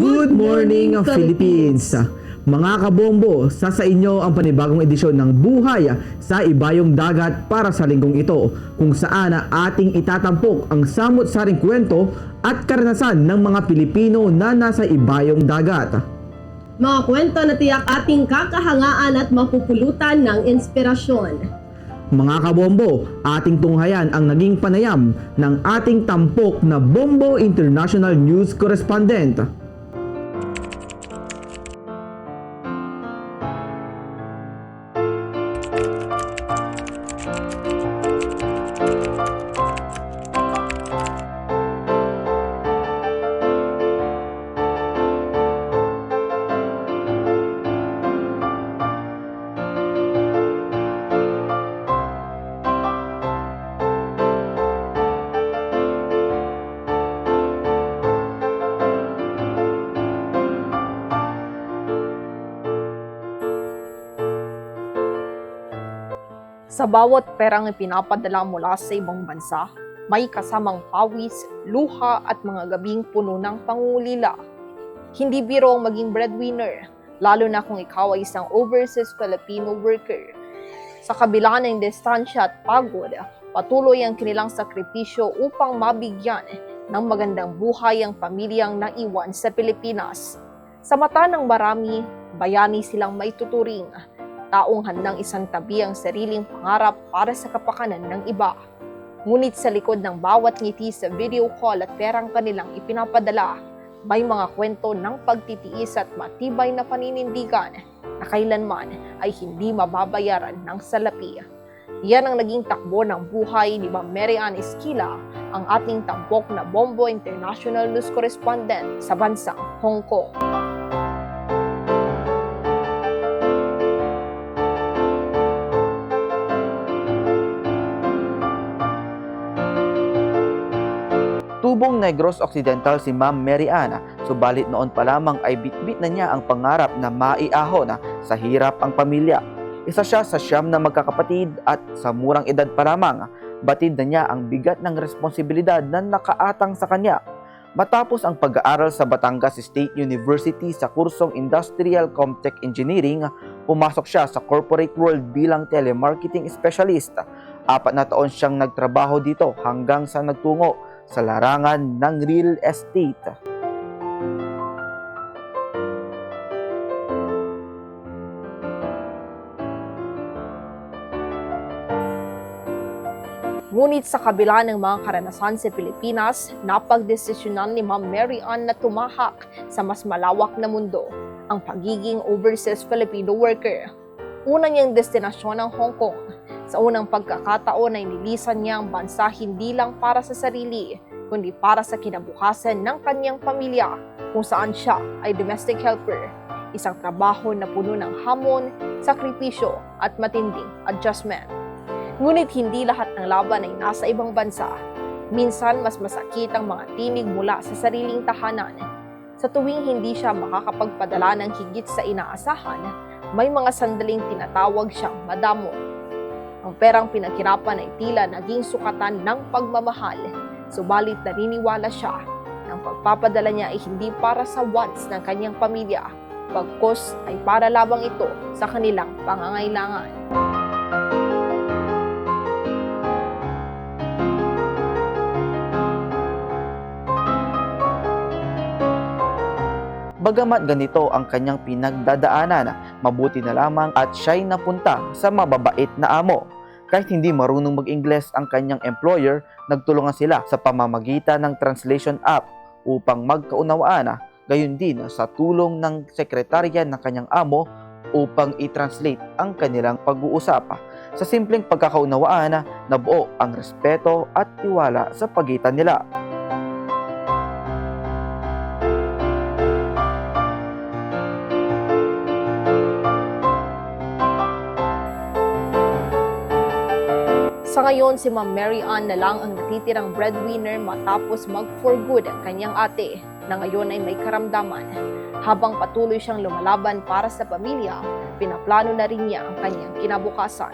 Good morning, Philippines! Mga kabombo, sa sa inyo ang panibagong edisyon ng Buhay sa Ibayong Dagat para sa linggong ito kung saan ating itatampok ang samot-saring kwento at karanasan ng mga Pilipino na nasa Ibayong Dagat. Mga kwento na tiyak ating kakahangaan at mapupulutan ng inspirasyon. Mga kabombo, ating tunghayan ang naging panayam ng ating tampok na Bombo International News Correspondent. Sa bawat perang ipinapadala mula sa ibang bansa, may kasamang pawis, luha at mga gabing puno ng pangungulila. Hindi biro ang maging breadwinner, lalo na kung ikaw ay isang overseas Filipino worker. Sa kabila ng distansya at pagod, patuloy ang kanilang sakripisyo upang mabigyan ng magandang buhay ang pamilyang naiwan sa Pilipinas. Sa mata ng marami, bayani silang may tuturing taong handang isang tabi ang sariling pangarap para sa kapakanan ng iba. Ngunit sa likod ng bawat ngiti sa video call at perang kanilang ipinapadala, may mga kwento ng pagtitiis at matibay na paninindigan na kailanman ay hindi mababayaran ng salapi. Yan ang naging takbo ng buhay ni Ma'am Mary Ann Esquila, ang ating tampok na Bombo International News Correspondent sa bansang Hong Kong. Tubong Negros Occidental si Ma'am Mary Ann, subalit noon pa lamang ay bitbit na niya ang pangarap na maiahon sa hirap ang pamilya. Isa siya sa siyam na magkakapatid at sa murang edad pa lamang, batid na niya ang bigat ng responsibilidad na nakaatang sa kanya. Matapos ang pag-aaral sa Batangas State University sa kursong Industrial Comtech Engineering, pumasok siya sa corporate world bilang telemarketing specialist. Apat na taon siyang nagtrabaho dito hanggang sa nagtungo sa larangan ng real estate. Ngunit sa kabila ng mga karanasan sa Pilipinas, napagdesisyonan ni Ma'am Mary Ann na tumahak sa mas malawak na mundo, ang pagiging overseas Filipino worker. Una niyang destinasyon ang Hong Kong. Sa unang pagkakataon ay nilisan niya ang bansa hindi lang para sa sarili, kundi para sa kinabukasan ng kanyang pamilya kung saan siya ay domestic helper, isang trabaho na puno ng hamon, sakripisyo at matinding adjustment. Ngunit hindi lahat ng laban ay nasa ibang bansa. Minsan mas masakit ang mga tinig mula sa sariling tahanan. Sa tuwing hindi siya makakapagpadala ng higit sa inaasahan, may mga sandaling tinatawag siyang madamo. Ang perang pinaghirapan ay tila naging sukatan ng pagmamahal, subalit naniniwala siya na ang pagpapadala niya ay hindi para sa wants ng kanyang pamilya, bagkos ay para labang ito sa kanilang pangangailangan. Bagamat ganito ang kanyang pinagdadaanan, mabuti na lamang at siya'y napunta sa mababait na amo. Kahit hindi marunong mag-Ingles ang kanyang employer, nagtulungan sila sa pamamagitan ng translation app upang magkaunawaan gayon din sa tulong ng sekretarya ng kanyang amo upang i-translate ang kanilang pag-uusap. Sa simpleng pagkakaunawaan, nabuo ang respeto at tiwala sa pagitan nila. Ngayon, si Ma'am Mary Ann na lang ang natitirang breadwinner matapos mag-for good ang kanyang ate na ngayon ay may karamdaman. Habang patuloy siyang lumalaban para sa pamilya, pinaplano na rin niya ang kanyang kinabukasan.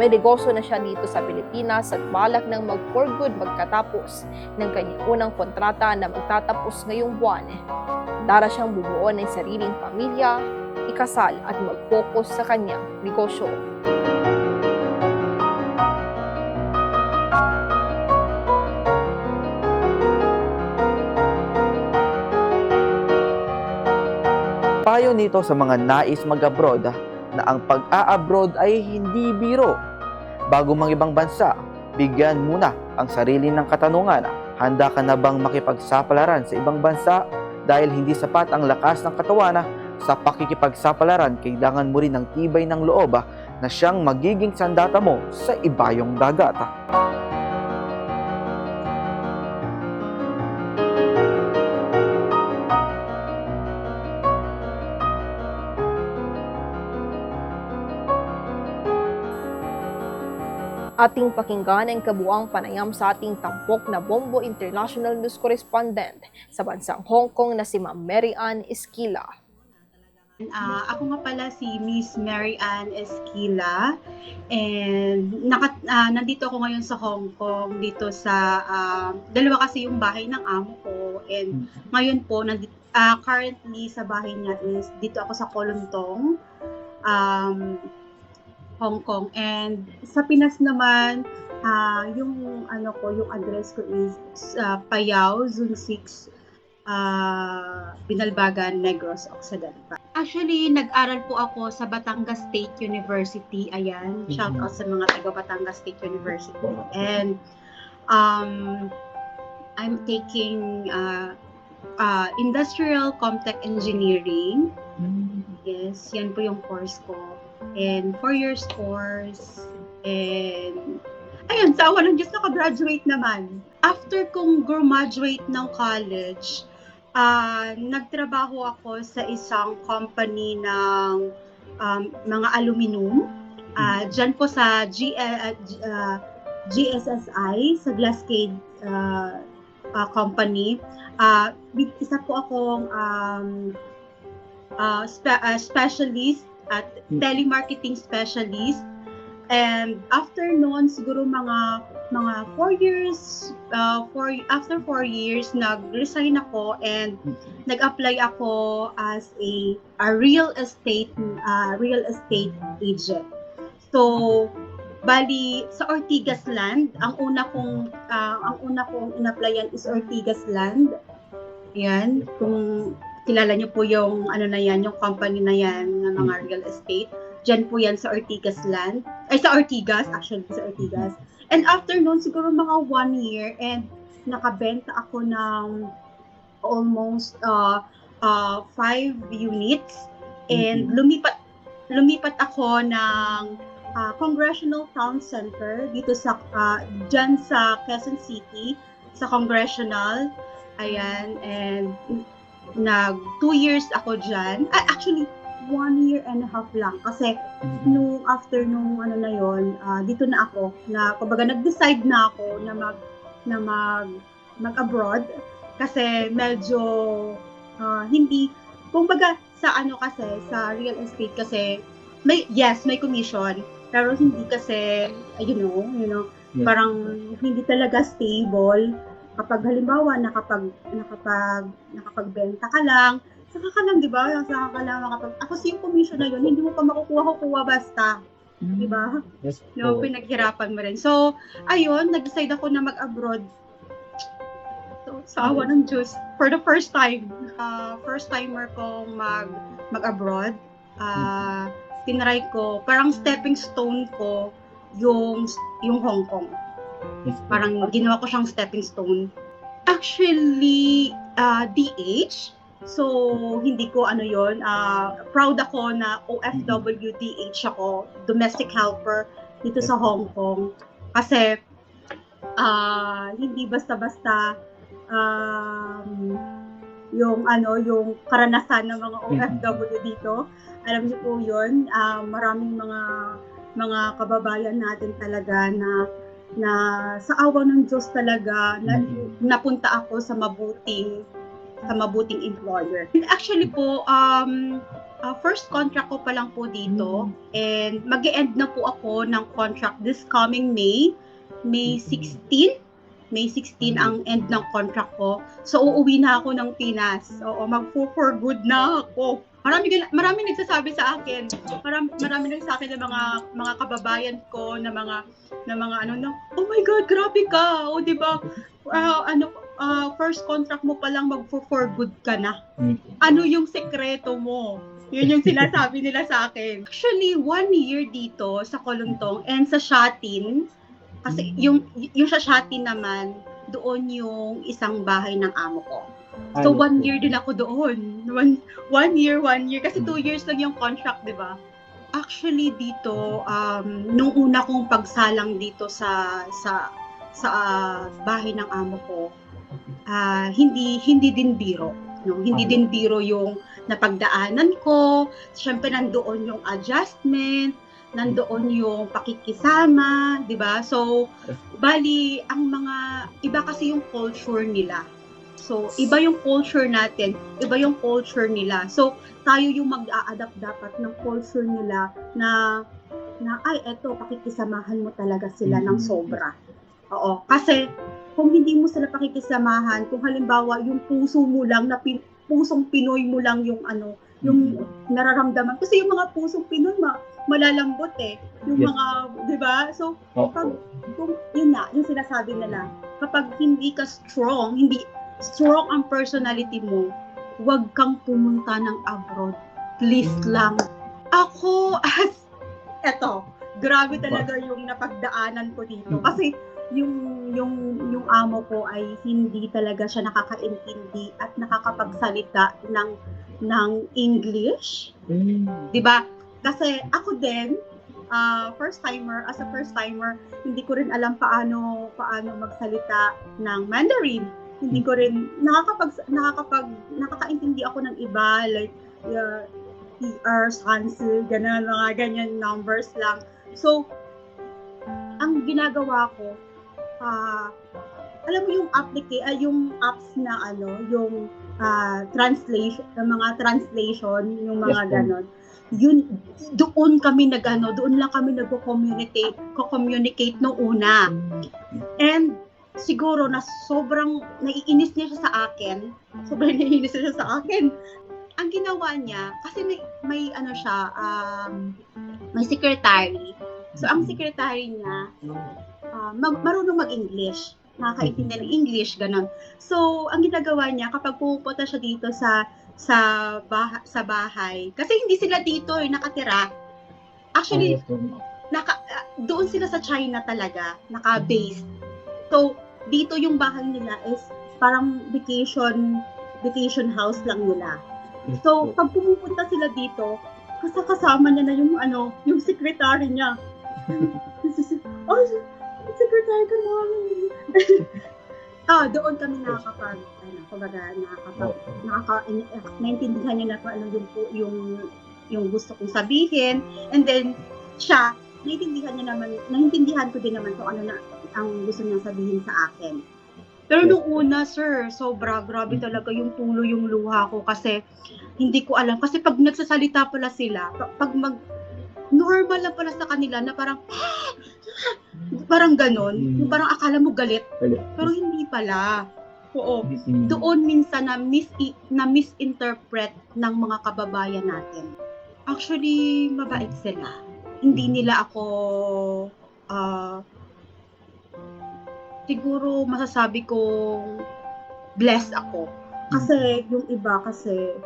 May negosyo na siya dito sa Pilipinas at balak ng mag-for good magkatapos ng kanyang unang kontrata na magtatapos ngayong buwan. Dara siyang bumuo ng sariling pamilya, ikasal at mag-focus sa kanyang negosyo. Payo nito sa mga nais mag-abroad na ang pag-a-abroad ay hindi biro. Bago mang ibang bansa, bigyan muna ang sarili ng katanungan. Handa ka na bang makipagsapalaran sa ibang bansa? Dahil hindi sapat ang lakas ng katawan sa pakikipagsapalaran, kailangan mo rin ng tibay ng loob na siyang magiging sandata mo sa ibayong dagat. Ating pakinggan ang kabuang panayam sa ating tampok na Bombo International News Correspondent sa bansang Hong Kong na si Ma'am Mary Ann Esquila. Ah, ako nga pala si Miss Mary Ann Esquila. And naka, ah, nandito ako ngayon sa Hong Kong dito sa ah, dalawa kasi yung bahay ng amo ko. And ngayon po nandito, ah, currently sa bahay niya is dito ako sa Kolontong um, Hong Kong and sa Pinas naman ah, yung ano ko yung address ko is ah, Payao Zone 6 ah, Binalbagan Negros Occidental Actually, nag-aral po ako sa Batangas State University. Ayan, shout out sa mga taga Batangas State University. And um, I'm taking uh, uh, Industrial Comtech Engineering. Yes, yan po yung course ko. And four years course. And ayun, sa awa ng Diyos, nakagraduate naman. After kong graduate ng college, Ah, nagtrabaho ako sa isang company ng um, mga aluminum. Ah, diyan po sa G, uh, ah, GSSI sa Glasscade ah, ah, company. Big- isa po akong um, ah, spe- ah, specialist at telemarketing specialist. And after noon, siguro mga mga four years, uh, four, after four years, nag-resign ako and nag-apply ako as a, a real estate, uh, real estate agent. So, bali, sa Ortigas Land, ang una kong, uh, ang una kong in-applyan is Ortigas Land. Yan, kung kilala niyo po yung, ano na yan, yung company na yan, ng mga real estate. Diyan po yan sa Ortigas Land. Ay, sa Ortigas, actually, sa Ortigas. And after nun, siguro mga one year and nakabenta ako ng almost uh, uh, five units and lumipat lumipat ako ng uh, Congressional Town Center dito sa uh, dyan sa Quezon City sa Congressional ayan and nag two years ako dyan. Ah, actually one year and a half lang. Kasi nung after nung ano na yon ah, dito na ako. Na kumbaga nag-decide na ako na mag na mag mag-abroad. Kasi medyo ah, hindi kumbaga sa ano kasi sa real estate kasi may yes may commission. Pero hindi kasi you know you know Yeah. parang hindi talaga stable kapag halimbawa nakapag nakapag nakapagbenta ka lang saka ka lang, di ba? Saka ka lang makapag... Ako yung commission na yun, hindi mo pa makukuha-kukuha basta. Di ba? Yes No, pinaghirapan mo rin. So, ayun, nag-decide ako na mag-abroad. So, sa awa ng Diyos, for the first time, uh, first timer kong mag, mag-abroad, uh, tinry ko, parang stepping stone ko, yung, yung Hong Kong. Parang ginawa ko siyang stepping stone. Actually, uh, DH, So, hindi ko ano yon ah, proud ako na OFW DH ako, domestic helper dito sa Hong Kong. Kasi, ah, hindi basta-basta um, yung ano, yung karanasan ng mga OFW dito. Alam niyo po yun, ah, maraming mga mga kababayan natin talaga na na sa awa ng Diyos talaga na, napunta ako sa mabuting sa mabuting employer. And actually po, um, uh, first contract ko pa lang po dito and mag end na po ako ng contract this coming May, May 16. May 16 ang end ng contract ko. So, uuwi na ako ng Pinas. Oo, mag for good na ako. Marami, marami nagsasabi sa akin. Marami, marami nagsasabi sa akin ng mga mga kababayan ko na mga na mga ano na, oh my god, grabe ka. O di ba? Ah, ano ah, first contract mo pa lang mag for good ka na. Ano yung sekreto mo? Yun yung sinasabi nila sa akin. Actually, one year dito sa Kolontong and sa Shatin, kasi yung, yung sa Shatin naman, doon yung isang bahay ng amo ko. So, one year din ako doon. One, one year, one year. Kasi two years lang yung contract, di ba? Actually, dito, um, nung una kong pagsalang dito sa sa sa ah, bahay ng amo ko, ah, hindi hindi din biro. No? Hindi din biro yung napagdaanan ko. Siyempre, nandoon yung adjustment, nandoon yung pakikisama, di ba? So, bali, ang mga, iba kasi yung culture nila. So, iba yung culture natin, iba yung culture nila. So, tayo yung mag-a-adapt dapat ng culture nila na, na ay, eto, pakikisamahan mo talaga sila ng sobra. Oo. Kasi, kung hindi mo sila pakikisamahan, kung halimbawa, yung puso mo lang, na pin, pusong Pinoy mo lang yung ano, yung nararamdaman. Kasi yung mga pusong Pinoy, ma, malalambot eh. Yung Yes. mga, di ba? So, pag, kung, yun na, yung sinasabi nila, kapag hindi ka strong, hindi strong ang personality mo, huwag kang pumunta ng abroad. Please lang. Ako, as, eto, grabe talaga yung napagdaanan ko dito. Kasi, yung yung yung amo ko ay hindi talaga siya nakakaintindi at nakakapagsalita ng ng English, 'di ba? Kasi ako din ah, first timer as a first timer, hindi ko rin alam paano paano magsalita ng Mandarin. Hindi ko rin nakakapag nakakapag nakakaintindi ako ng iba like uh, ER, Sansu, ganun, mga ganyan numbers lang. So, ang ginagawa ko, ah alam mo yung applica- ah, yung apps na ano, yung ah, translation, mga translation, yung mga Yes, po. ganon. Yun, doon kami nagano, doon lang kami nagko-communicate, ko-communicate no una. And siguro na sobrang naiinis niya siya sa akin. Sobrang naiinis siya sa akin. Ang ginawa niya, kasi may, may ano siya, um, may secretary. So, ang secretary niya, ah, mag, marunong mag-English. Nakakaintindi ng English, ganun. So, ang ginagawa niya, kapag pupunta siya dito sa sa bah- sa bahay, kasi hindi sila dito eh, nakatira. Actually, naka, ah, doon sila sa China talaga, naka-base. So, dito yung bahay nila is parang vacation vacation house lang nila. So, pag pumupunta sila dito, kasa kasama niya na yung ano, yung secretary niya. oh, secretary ka namin. ah, doon kami nakakapag, ano, kumbaga, nakakapag, nakaka, naintindihan niya na kung ano yung, yung, yung gusto kong sabihin. And then, siya, naiintindihan niya naman, naiintindihan ko din naman kung ano na ang gusto niyang sabihin sa akin. Pero nung una, sir, sobra, grabe talaga yung tulo yung luha ko kasi hindi ko alam. Kasi pag nagsasalita pala sila, pa- pag mag, normal lang pala sa kanila na parang, parang ganon. Yung parang akala mo galit. Galit. Pero hindi pala. Oo. Doon minsan na, mis na misinterpret ng mga kababayan natin. Actually, mabait sila. Hindi nila ako ah, siguro masasabi kong blessed ako. Kasi yung iba kasi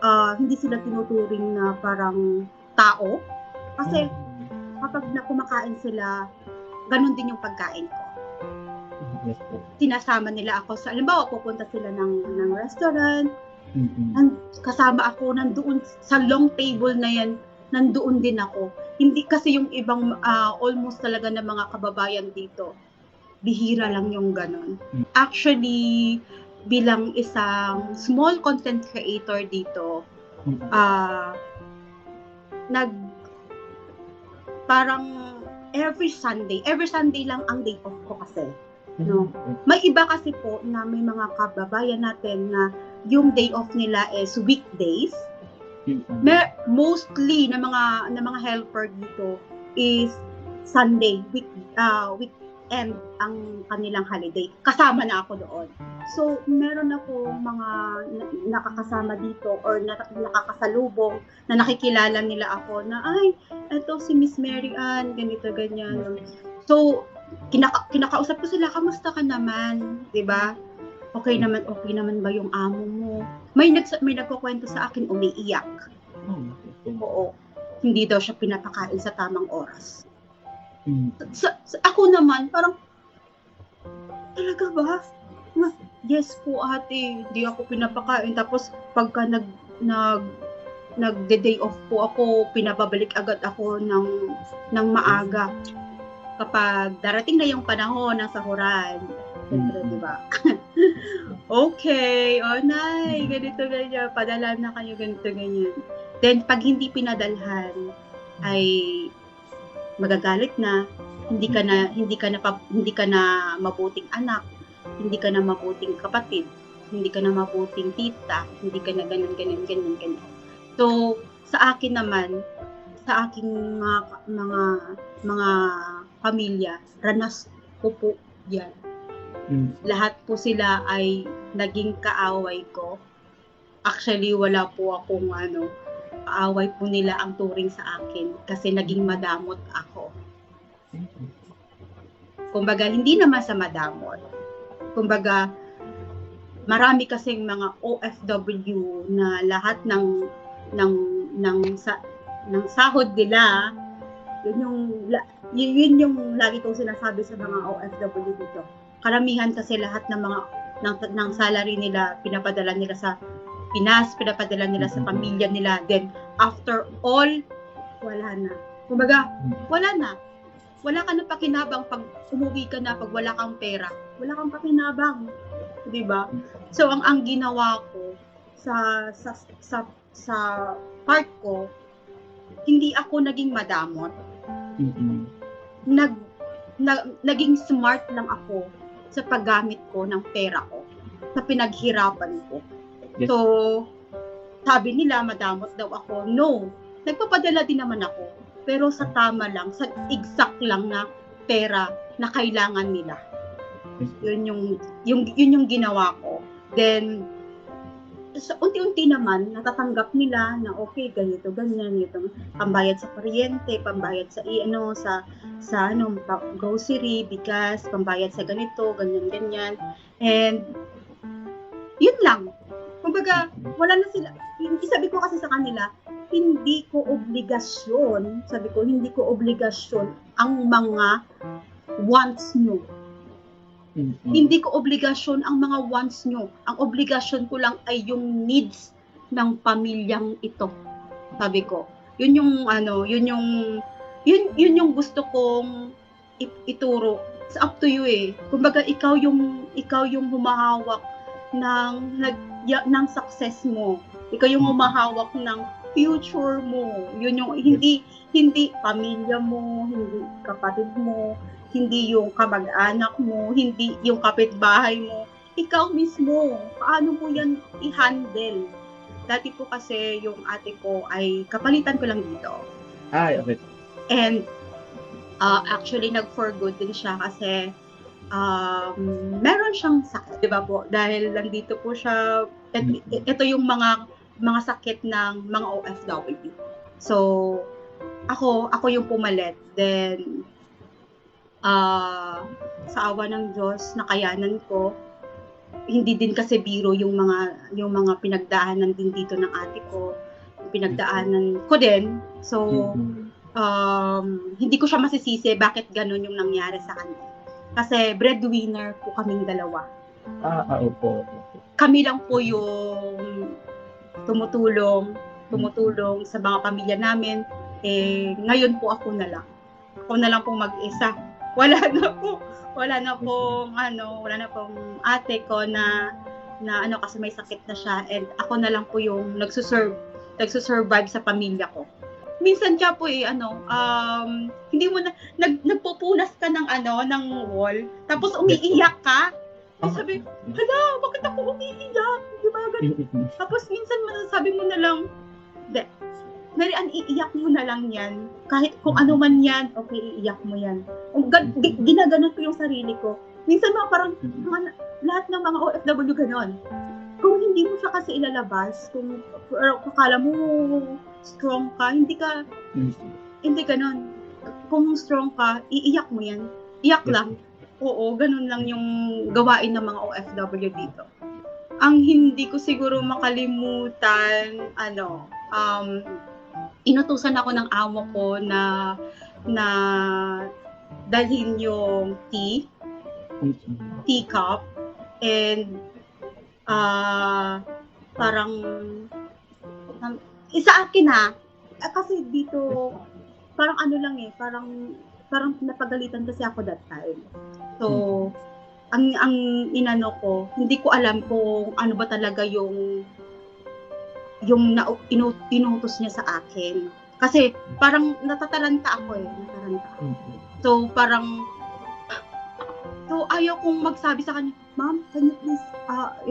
ah, hindi sila tinuturing na parang tao. Kasi kapag na kumakain sila, ganun din yung pagkain ko sinasama nila ako sa, alimbawa, pupunta sila ng, ng restaurant, nan, kasama ako nandoon sa long table na yan, nandoon din ako. Hindi kasi yung ibang ah, almost talaga ng mga kababayan dito, bihira lang yung ganon. Actually, bilang isang small content creator dito, ah nag parang every Sunday, every Sunday lang ang day off ko kasi. No. May iba kasi po na may mga kababayan natin na yung day off nila is weekdays. May, mostly na mga na mga helper dito is Sunday, week uh, week end ang kanilang holiday. Kasama na ako doon. So, meron ako mga na- nakakasama dito or na- nakakasalubong na nakikilala nila ako na, ay, eto si Miss Mary Ann, ganito, ganyan. So, kinaka- kinakausap ko sila, kamusta ka naman? 'Di ba? Okay naman, okay naman ba yung amo mo? May, nags- may nagkukwento sa akin, umiiyak. Oo. Hindi daw siya pinapakain sa tamang oras. Sa, sa- ako naman, parang, talaga ba? Ma- Yes po ate, hindi ako pinapakain. Tapos pagka nag, nag, nagde-day off po ako, pinababalik agad ako ng, ng maaga. Kapag darating na yung panahon ng sahuran, siyempre, Mm. di ba? okay, oh nay, ganito, ganyan, padala na kayo, ganito, ganyan. Then, pag hindi pinadalhan, ay magagalit na, hindi ka na hindi ka na hindi ka na mabuting anak, hindi ka na mabuting kapatid, hindi ka na mabuting tita, hindi ka na ganun ganun ganun ganun. So sa akin naman, sa aking mga mga mga pamilya, ranas ko po yan. Lahat po sila ay naging kaaway ko. Actually, wala po akong ano, kaaway po nila ang turing sa akin kasi naging madamot ako. Kumbaga, hindi naman sa madamot. Kumbaga, marami kasing mga OFW na lahat ng ng ng sa ng sahod nila yun yung yun yung lagi kong sinasabi sa mga OFW dito. Karamihan kasi lahat ng mga ng, ng salary nila pinapadala nila sa Pinas, pinapadala nila sa pamilya nila. Then after all, wala na. Kumbaga, wala na. Wala ka na pakinabang pag umuwi ka na pag wala kang pera. Wala kang pakinabang. 'Di ba? So ang ang ginawa ko sa sa sa sa part ko, hindi ako naging madamot. Nag, na- naging smart lang ako sa paggamit ko ng pera ko, sa pinaghirapan ko. Yes. So, sabi nila madamot daw ako. No, nagpapadala din naman ako. Pero sa tama lang, sa exact lang na pera na kailangan nila. Yun yung, yung, yun yung ginawa ko. Then, sa unti-unti naman, natatanggap nila na okay, ganito, ganyan, ito, pambayad sa kuryente, pambayad sa, ano, sa, sa, ano, grocery, bigas, pambayad sa ganito, ganyan, ganyan. And, yun lang. Kumbaga, wala na sila, hindi sabi ko kasi sa kanila, hindi ko obligasyon, sabi ko, hindi ko obligasyon ang mga wants nyo. Hindi ko obligasyon ang mga wants nyo. Ang obligasyon ko lang ay yung needs ng pamilyang ito. Sabi ko. Yun yung ano, yun yung yun yun yung gusto kong ituro. It's up to you eh. Kumbaga ikaw yung ikaw yung humahawak ng nag ya- ng success mo. Ikaw yung humahawak ng future mo. Yun yung hindi hindi pamilya mo, hindi kapatid mo, hindi yung kamag-anak mo, hindi yung kapitbahay mo. Ikaw mismo, paano mo yan i-handle? Dati po kasi yung ate ko ay kapalitan ko lang dito. Ay, okay. And uh, actually nag-for good din siya kasi um, meron siyang sakit, 'di ba po? Dahil nandito po siya et- ito yung mga mga sakit ng mga OFW. So ako ako yung pumalit. Then ah sa awa ng Diyos, nakayanan ko. Hindi din kasi biro yung mga yung mga pinagdaanan din dito ng ate ko. Pinagdaanan ko din. So um, hindi ko siya masisisi bakit ganun yung nangyari sa kanya. Kasi breadwinner po kaming dalawa. Ah, ah, opo. Kami lang po yung tumutulong, tumutulong sa mga pamilya namin. Eh, ngayon po ako na lang. Ako na lang po mag-isa. Wala na po, wala na pong ano, wala na pong ate ko na na ano kasi may sakit na siya and ako na lang po yung nagsuserve nagsusurvive sa pamilya ko minsan siya po eh, ano, um, hindi mo na, nag, nagpupunas ka ng ano, ng wall, tapos umiiyak ka. Ay, sabi, hala, bakit ako umiiyak? Di ba? Ganun. Tapos minsan masasabi mo na lang, de, Mary Ann, iiyak mo na lang yan. Kahit kung ano man yan, okay, iiyak mo yan. Ginaganon ko yung sarili ko. Minsan mga parang, mga, lahat ng mga OFW ganon. Kung hindi mo siya kasi ilalabas, kung or, kung akala mo strong ka, hindi ka, hindi ganon. Kung strong ka, iiyak mo yan. Iyak lang. Oo, ganun lang yung gawain ng mga OFW dito. Ang hindi ko siguro makalimutan, ano, um, inutusan ako ng amo ko na na dalhin yung tea, teacup, and ah parang um, isa akin ha, Ah, kasi dito parang ano lang eh, parang parang napagalitan kasi ako that time. So, ang ang inano ko, hindi ko alam kung ano ba talaga yung yung na, inu, inutos niya sa akin. Kasi parang natataranta ako eh, nataranta ako. So, parang So, ayaw kong magsabi sa kanya, Ma'am, can you please,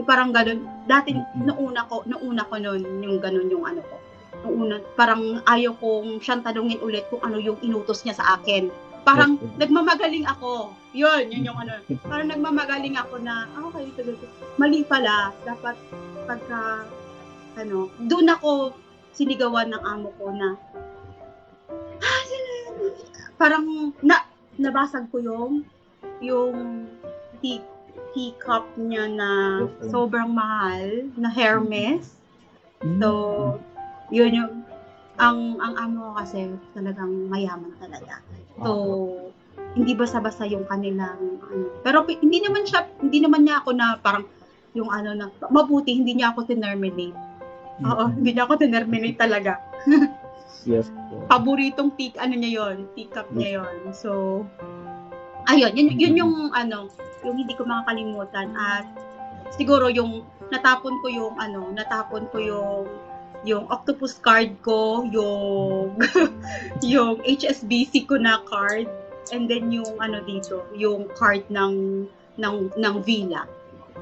eh, parang ganun. Dati, noona ko, noona ko noon, yung ganun yung ano ko. Noong una, parang ayaw kong siyang tanungin ulit kung ano yung inutos niya sa akin. Parang nagmamagaling ako. Yun, yun yung ano. Parang nagmamagaling ako na, ah, okay, ito, ito. Mali pala. Dapat pagka, ano, doon ako sinigawan ng amo ko na, ah, parang na, nabasag ko yung, yung tea, teacup niya na sobrang mahal, na Hermes. So, yun yung, ang, ang amo ko kasi talagang mayaman talaga. So, hindi basta-basta yung kanilang ano. Pero hindi naman siya, hindi naman niya ako na parang yung ano na, mabuti, hindi niya ako tinerminate. Oo, hindi niya ako tinerminate talaga. Yes. Paboritong peak, ano niya yon pick up niya yon So, ayun, yun, yun yung ano, yung hindi ko makakalimutan. At siguro yung natapon ko yung ano, natapon ko yung yung octopus card ko, yung yung HSBC ko na card, and then yung ano dito, yung card ng ng ng villa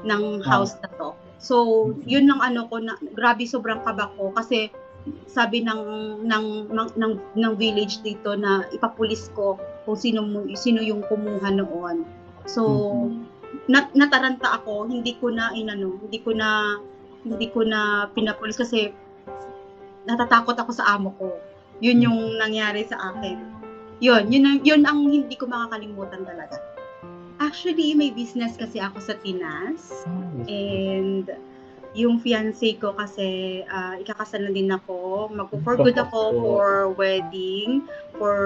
ng house na to. So, yun lang ano ko na grabe sobrang kaba ko kasi sabi ng ng ng ng, ng village dito na ipapulis ko kung sino sino yung kumuha noon. So, nat, nataranta ako, hindi ko na inano, hindi ko na hindi ko na pinapulis kasi natatakot ako sa amo ko. Yun yung nangyari sa akin. Yun, yun ang, yun ang hindi ko makakalimutan talaga. Actually, may business kasi ako sa Pinas. And yung fiancé ko kasi ah, ikakasal na din ako. Magpo-for good ako for wedding, for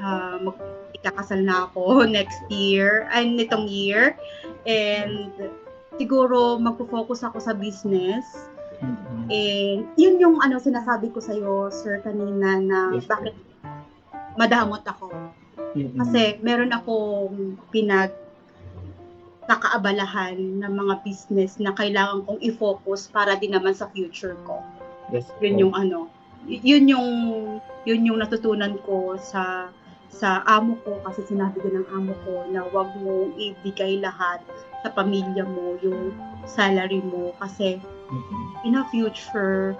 ah, mag ikakasal na ako next year, ay nitong year. And siguro magpo-focus ako sa business. And yun yung ano sinasabi ko sa sir kanina na Yes, bakit madamot ako. Kasi meron akong pinag nakaabalahan ng mga business na kailangan kong i-focus para din naman sa future ko. Yes. Yun yung ano, yun yung yun yung natutunan ko sa sa amo ko kasi sinabi din ng amo ko na wag mo ibigay lahat sa pamilya mo yung salary mo kasi in a future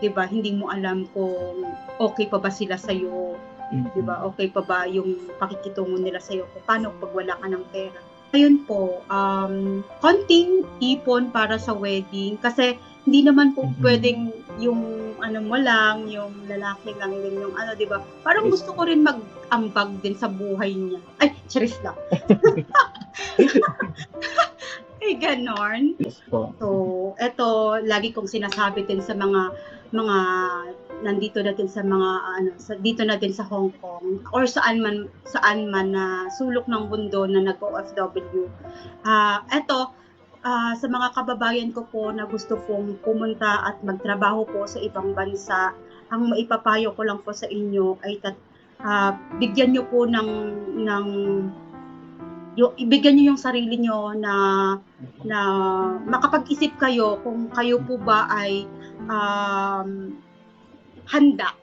'di ba hindi mo alam kung okay pa ba sila sa iyo 'di ba? Okay pa ba yung pakikitungo nila sa iyo kung paano pag wala ka ng pera? Ayun po, um, konting ipon para sa wedding kasi hindi naman po Mhm. pwedeng yung ano mo lang, yung lalaki lang din yung ano, 'di ba? Parang Yes. gusto ko rin mag-ambag din sa buhay niya. Ay, charis lang. Ay, ganon. Yes po. So, eto lagi kong sinasabi din sa mga mga nandito natin sa mga ano sa dito natin sa Hong Kong or saan man saan man na sulok ng mundo na nag-OFW. Ah, eto ah, sa mga kababayan ko po na gusto pong pumunta at magtrabaho po sa ibang bansa, ang maipapayo ko lang po sa inyo ay tat, ah, bigyan niyo po ng ng yung, ibigyan niyo yung sarili niyo na na makapag-isip kayo kung kayo po ba ay um, handa.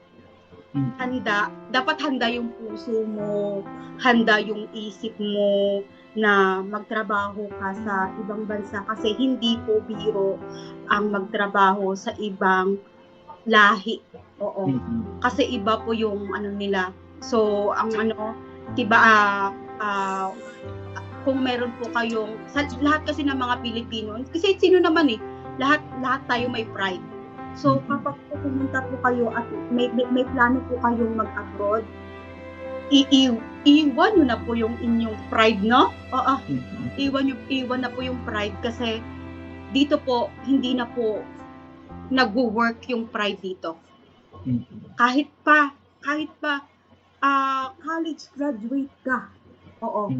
Handa. Dapat handa yung puso mo, handa yung isip mo na magtrabaho ka sa ibang bansa kasi hindi po biro ang magtrabaho sa ibang lahi Oo. Kasi iba po yung ano nila. So, ang ano, diba, ah, ah, kung meron po kayong, sa, lahat kasi ng mga Pilipino, kasi sino naman eh, lahat, lahat tayo may pride. So, kapag po pumunta po kayo at may, may, may plano po kayong mag-abroad, i- i- iwan nyo na po yung inyong pride, no? Oo, iwan, nyo, iwan na po yung pride kasi dito po, hindi na po nag-work yung pride dito kahit pa, kahit pa ah, college graduate ka. Oo.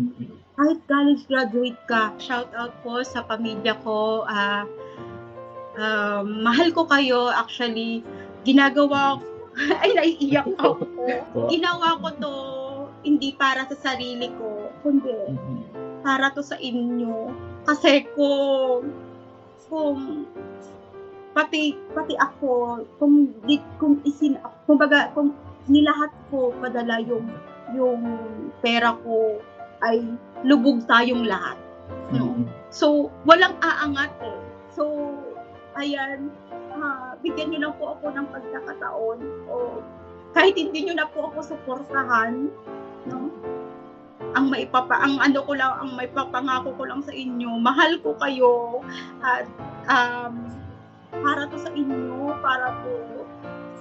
Kahit college graduate ka. Shout out po sa pamilya ko. ah ah, mahal ko kayo. Actually, ginagawa ay naiiyak ako. Ginawa ko to hindi para sa sarili ko, kundi para to sa inyo. Kasi kung kung pati pati ako kung kung isin kumbaga kung nilahat ko padala yung yung pera ko ay lubog tayong lahat. No? So, walang aangat eh. So, ayan, ah, bigyan niyo lang po ako ng pagkakataon o kahit hindi niyo na po ako suportahan, no? Ang maipapa ang ano ko lang ang maipapangako ko lang sa inyo, mahal ko kayo at um, para to sa inyo, para to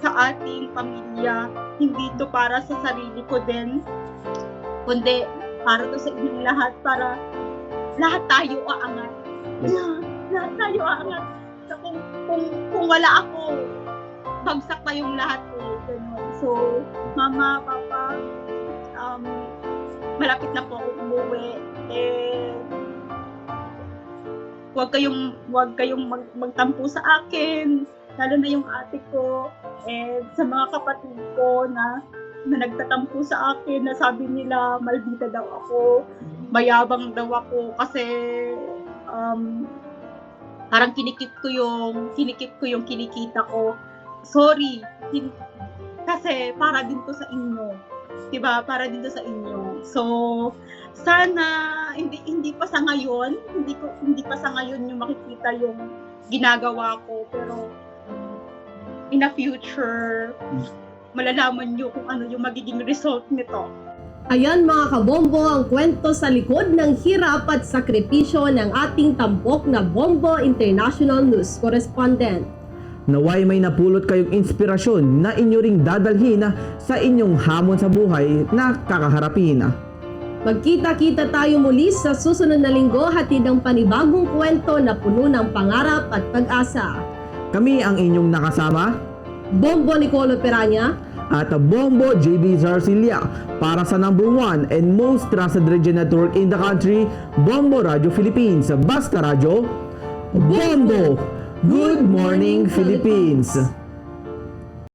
sa ating pamilya, hindi to para sa sarili ko din, kundi para to sa inyong lahat, para lahat tayo aangat. lahat tayo aangat. So, kung, kung, kung wala ako, bagsak tayong lahat eh. Ganun. So, mama, papa, um, malapit na po ako umuwi. And, huwag kayong huwag kayong mag, magtampo sa akin lalo na yung ate ko and sa mga kapatid ko na na nagtatampo sa akin na sabi nila maldita daw ako mayabang daw ako. Kasi um, parang kinikip ko yung kinikip ko yung kinikita ko. Sorry hin- kasi para din to sa inyo. 'di ba para din to sa inyo. So sana hindi hindi pa sa ngayon, hindi ko hindi pa sa ngayon yung makikita yung ginagawa ko. Pero in the future malalaman niyo kung ano yung magiging result nito. Ayan mga kabombo ang kwento sa likod ng hirap at sakripisyo ng ating tampok na Bombo International News Correspondent. Naway may napulot kayong inspirasyon na inyo ring dadalhin sa inyong hamon sa buhay na kakaharapin. Magkita-kita tayo muli sa susunod na linggo hatid ang panibagong kwento na puno ng pangarap at pag-asa. Kami ang inyong nakasama Bombo Nicolo Peranya, at Bombo JB Zarcilia para sa number one and most trusted radio network in the country, Bombo Radio Philippines. Basta Radio, Bombo! Good morning, Philippines!